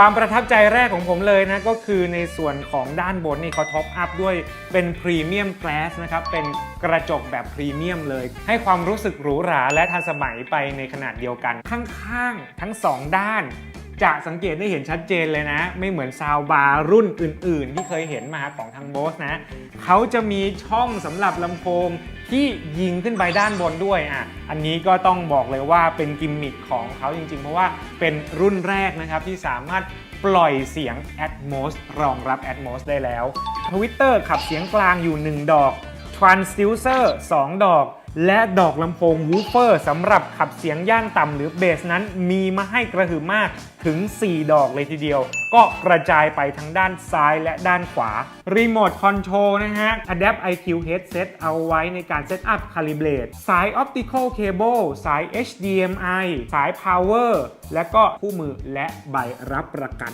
ความประทับใจแรกของผมเลยนะก็คือในส่วนของด้านบนนี่เขาท็อปอัพด้วยเป็นพรีเมียมแกลสนะครับเป็นกระจกแบบพรีเมียมเลย ให้ความรู้สึกหรูหราและทันสมัยไปในขนาดเดียวกัน ข้างๆ ทั้งสองด้าน จะสังเกตได้เห็นชัดเจนเลยนะ ไม่เหมือนซาวบาร์รุ่นอื่น ๆ ที่เคยเห็นมาของทางโบสนะเขาจะมีช่องสำหรับลำโพง ที่ยิงขึ้นไปด้านบนด้วยอะอันนี้ก็ต้องบอกเลยว่าเป็นกิมมิคของเขาจริง ๆ เพราะว่าเป็นรุ่นแรกนะครับที่สามารถปล่อยเสียง Atmos รองรับ Atmos ได้แล้ว Twitter ขับเสียงกลางอยู่ 1 ดอก Transducer 2 ดอก และดอกลำโพงวูฟเฟอร์สำหรับขับเสียงย่านต่ำหรือเบสนั้นมีมาให้กระหึ่มมากถึง 4 ดอกเลยทีเดียว ก็กระจายไปทั้งด้านซ้ายและด้านขวา รีโมทคอนโทรลนะฮะ Adapt IQ Headset เอาไว้ในการเซตอัพ Calibrate สาย Optical Cable สาย HDMI สาย Power และก็คู่มือและใบรับประกัน